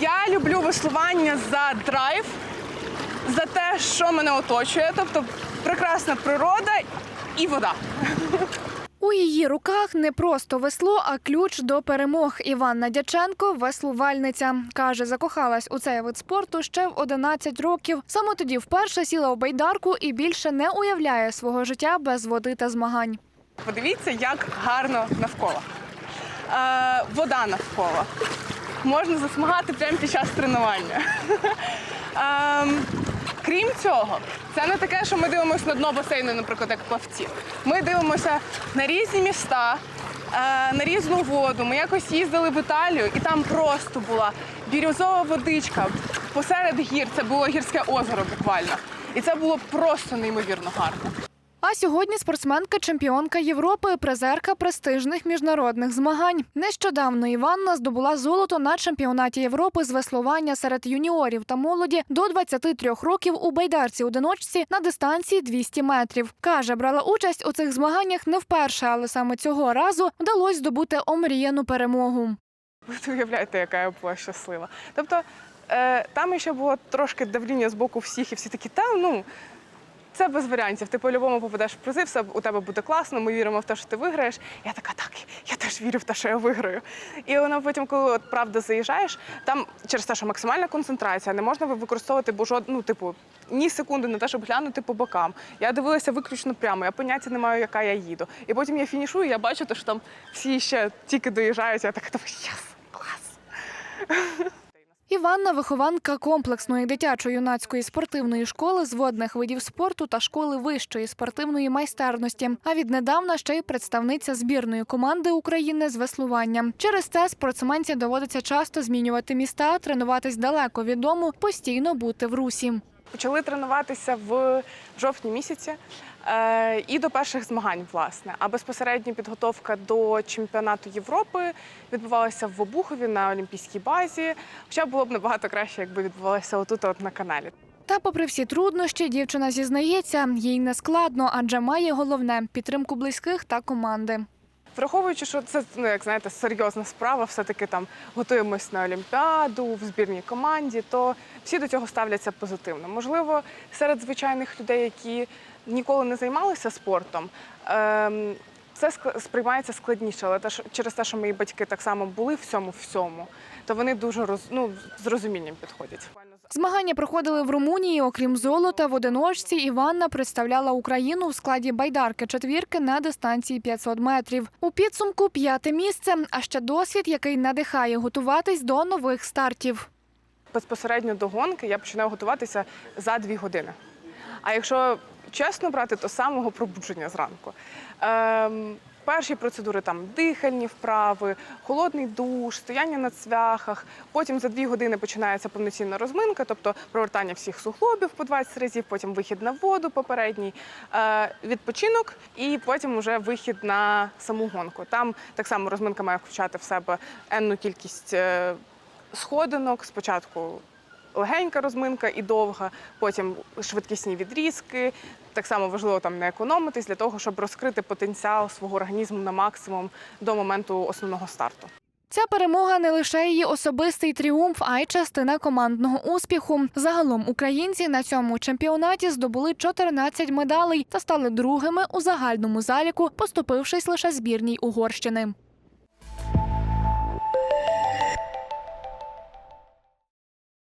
Я люблю веслування за драйв, за те, що мене оточує, тобто прекрасна природа і вода. У її руках не просто весло, а ключ до перемог. Іванна Дяченко веслувальниця. Каже, закохалась у цей вид спорту ще в 11 років. Саме тоді вперше сіла у байдарку і більше не уявляє свого життя без води та змагань. Подивіться, як гарно навколо. Е, вода навколо. Можна засмагати прямо під час тренування. Ем, крім цього, це не таке, що ми дивимося на дно басейну, наприклад, як плавці. Ми дивимося на різні міста, е, на різну воду. Ми якось їздили в Італію, і там просто була бірюзова водичка посеред гір. Це було гірське озеро буквально. І це було просто неймовірно гарно. А сьогодні спортсменка чемпіонка Європи, призерка престижних міжнародних змагань. Нещодавно Іванна здобула золото на чемпіонаті Європи з веслування серед юніорів та молоді до 23 років у байдарці одиночці на дистанції 200 метрів. Каже, брала участь у цих змаганнях не вперше, але саме цього разу вдалося здобути омріяну перемогу. Ви уявляєте, яка я була щаслива. Тобто е, там ще було трошки давління з боку всіх, і всі такі, та ну. Це без варіантів. Ти по-любому попадеш в призи, все у тебе буде класно. Ми віримо в те, що ти виграєш. Я така, так, я теж вірю в те, що я виграю. І воно потім, коли от правда заїжджаєш, там через те, що максимальна концентрація, не можна використовувати бо жод, ну, типу, ні секунди на те, щоб глянути по бокам. Я дивилася виключно прямо, я поняття не маю, яка я їду. І потім я фінішую, я бачу, те, що там всі ще тільки доїжджають, я така, єс, клас. Іванна вихованка комплексної дитячо-юнацької спортивної школи з водних видів спорту та школи вищої спортивної майстерності. А віднедавна ще й представниця збірної команди України з веслування. Через це спортсменці доводиться часто змінювати міста, тренуватись далеко від дому, постійно бути в русі. Почали тренуватися в жовтні місяці і до перших змагань, власне. А безпосередня підготовка до чемпіонату Європи відбувалася в Обухові на Олімпійській базі. Хоча було б набагато краще, якби відбувалося отут, от на каналі. Та, попри всі труднощі, дівчина зізнається, їй не складно, адже має головне підтримку близьких та команди. Враховуючи, що це ну як знаєте, серйозна справа, все-таки там готуємось на Олімпіаду в збірній команді, то всі до цього ставляться позитивно. Можливо, серед звичайних людей, які ніколи не займалися спортом, ск- сприймається складніше, але те, що- через те, що мої батьки так само були в цьому всьому, то вони дуже роз, ну, з розумінням підходять. Змагання проходили в Румунії. Окрім золота, в одиночці Іванна представляла Україну у складі байдарки четвірки на дистанції 500 метрів. У підсумку п'яте місце, а ще досвід, який надихає готуватись до нових стартів. безпосередньо до гонки я починаю готуватися за дві години. А якщо чесно брати, то самого пробудження зранку. Ем, перші процедури там дихальні вправи, холодний душ, стояння на цвяхах. Потім за дві години починається повноцінна розминка, тобто провертання всіх суглобів по 20 разів, потім вихід на воду попередній, е, відпочинок і потім вже вихід на саму гонку. Там так само розминка має включати в себе енну кількість. е, сходинок. Спочатку легенька розминка і довга, потім швидкісні відрізки. Так само важливо там не економитись для того, щоб розкрити потенціал свого організму на максимум до моменту основного старту. Ця перемога не лише її особистий тріумф, а й частина командного успіху. Загалом українці на цьому чемпіонаті здобули 14 медалей та стали другими у загальному заліку, поступившись лише збірній Угорщини.